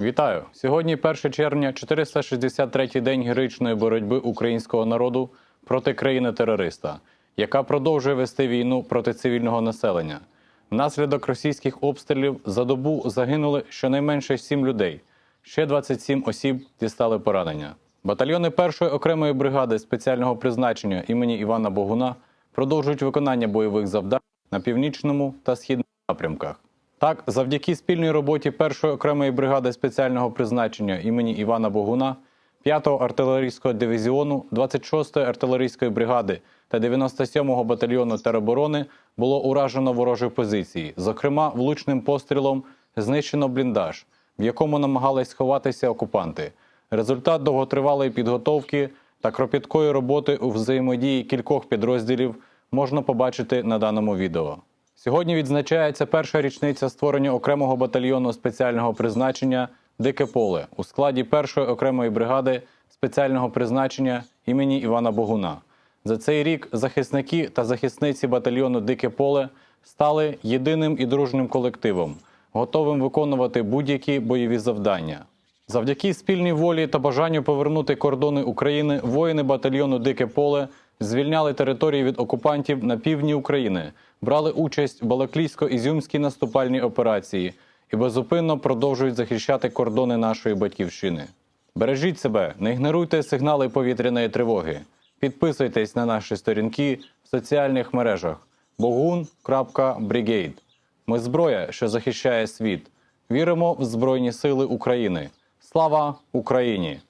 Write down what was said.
Вітаю! Сьогодні 1 червня, 463-й день героїчної боротьби українського народу проти країни-терориста, яка продовжує вести війну проти цивільного населення. Внаслідок російських обстрілів за добу загинули щонайменше 7 людей. Ще 27 осіб дістали поранення. Батальйони першої окремої бригади спеціального призначення імені Івана Богуна продовжують виконання бойових завдань на північному та східному напрямках. Так, завдяки спільній роботі першої окремої бригади спеціального призначення імені Івана Богуна, 5-го артилерійського дивізіону, 26-ї артилерійської бригади та 97-го батальйону тероборони було уражено ворожі позиції. Зокрема, влучним пострілом знищено бліндаж, в якому намагались сховатися окупанти. Результат довготривалої підготовки та кропіткої роботи у взаємодії кількох підрозділів можна побачити на даному відео. Сьогодні відзначається перша річниця створення окремого батальйону спеціального призначення Дике поле у складі першої окремої бригади спеціального призначення імені Івана Богуна. За цей рік захисники та захисниці батальйону Дике поле стали єдиним і дружним колективом, готовим виконувати будь-які бойові завдання. Завдяки спільній волі та бажанню повернути кордони України, воїни батальйону Дике поле звільняли території від окупантів на півдні України, брали участь в Балаклійсько-Ізюмській наступальній операції і безупинно продовжують захищати кордони нашої батьківщини. Бережіть себе, не ігноруйте сигнали повітряної тривоги. Підписуйтесь на наші сторінки в соціальних мережах bogun.brigade. Ми зброя, що захищає світ. Віримо в Збройні Сили України. Слава Україні!